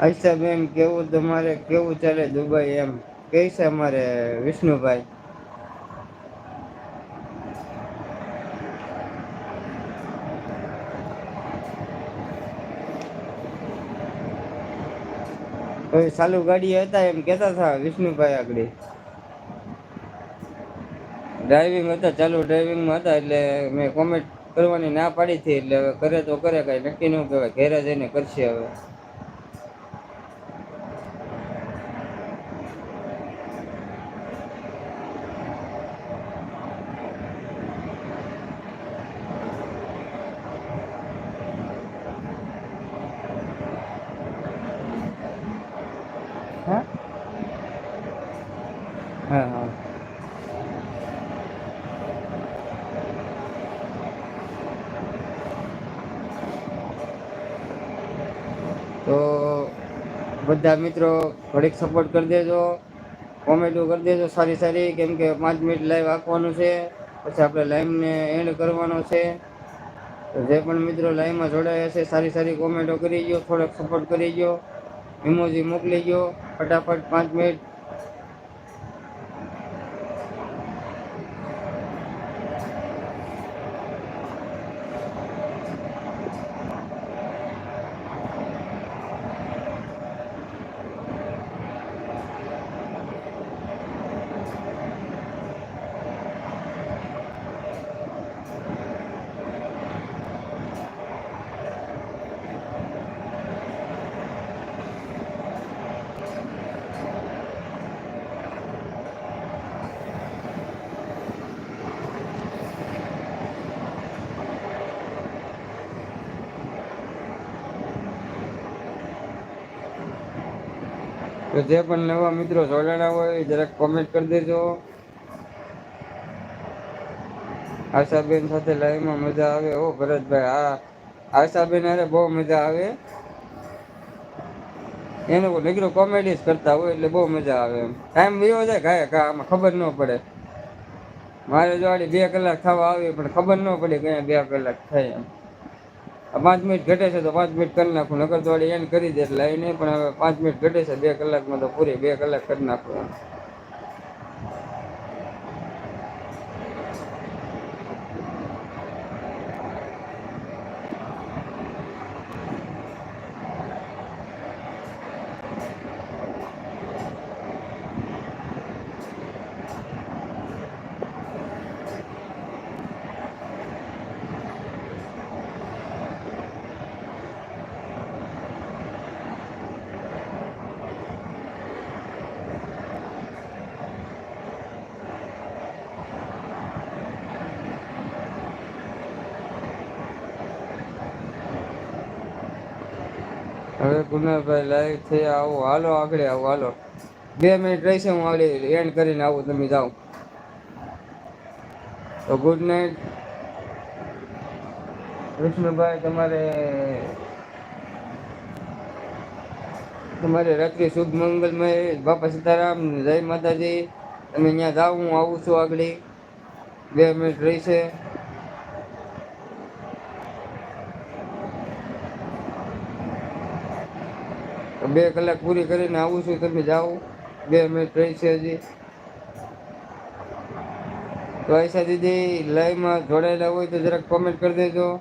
આયશા બેન કેવું તમારે, કેવું ચાલે દુબઈ એમ? કે છે અમારે વિષ્ણુભાઈ? હવે ચાલુ ગાડી હતા એમ કેતા હતા વિષ્ણુભાઈ આગળ. ડ્રાઇવિંગ હતા, ચાલુ ડ્રાઇવિંગમાં હતા એટલે મેં કોમેન્ટ કરવાની ના પાડી હતી એટલે હવે કરે તો કરે કાંઈ નક્કી ન કહેવાય. ઘેરે જઈને કરશે હવે. હા? હા તો બધા મિત્રો ઘડીક સપોર્ટ કરી દેજો કોમેન્ટો કરી દેજો સારી સારી, કેમ કે પાંચ મિનિટ લાઈવ આપવાનું છે, પછી આપણે લાઈવને એન્ડ કરવાનો છે. જે પણ મિત્રો લાઈવમાં જોડાયા છે, સારી સારી કોમેન્ટો કરી ગયો, થોડોક સપોર્ટ કરી ગયો ઇમોજી મોકલી ગયો. ફટાફટ પાંચ મિનિટ તો જે પણ નવા મિત્રો જોડાણા હોય, જરાક કોમેન્ટ કરી દેજો. આશાબેન સાથે લાઈવમાં મજા આવે. ઓ ભરતભાઈ, હા. આશાબેન અરે બહુ મજા આવે. એનો નીકળો કોમેડી કરતા હોય એટલે બહુ મજા આવે એમ. ટાઈમ વિયો જાય ગાય કા આમાં ખબર ન પડે. મારે જો બે કલાક થવા આવી, પણ ખબર ન પડે કયા બે કલાક થાય એમ. પાંચ મિનિટ ઘટે છે તો પાંચ મિનિટ કરી નાખું. નકર તો વાળી કરી દે એટલે નહીં, પણ હવે પાંચ મિનિટ ઘટે છે, બે કલાકમાં તો પૂરી બે કલાક કરી નાખું હવે કુનાભાઈ લાઈવ થયા આવો, હાલો, આગળ આવો, હાલો. બે મિનિટ રહેશે હું આગળ એન્ડ કરીને આવું, તમે જાઓ. તો ગુડ નાઇટ કૃષ્ણભાઈ, તમારે તમારે રાત્રિ શુભ મંગલમય. બાપા સીતારામ, જય માતાજી. તમે ત્યાં જાઓ, હું આવું છું આગળ. બે મિનિટ રહેશે બે કલાક પૂરી કરીને આવું છું, તમે જાઓ. બે મિનિટ રહી છે હજી. તો આયશા દીદી લાઈવમાં જોડાયેલા હોય તો જરાક કોમેન્ટ કરી દેજો.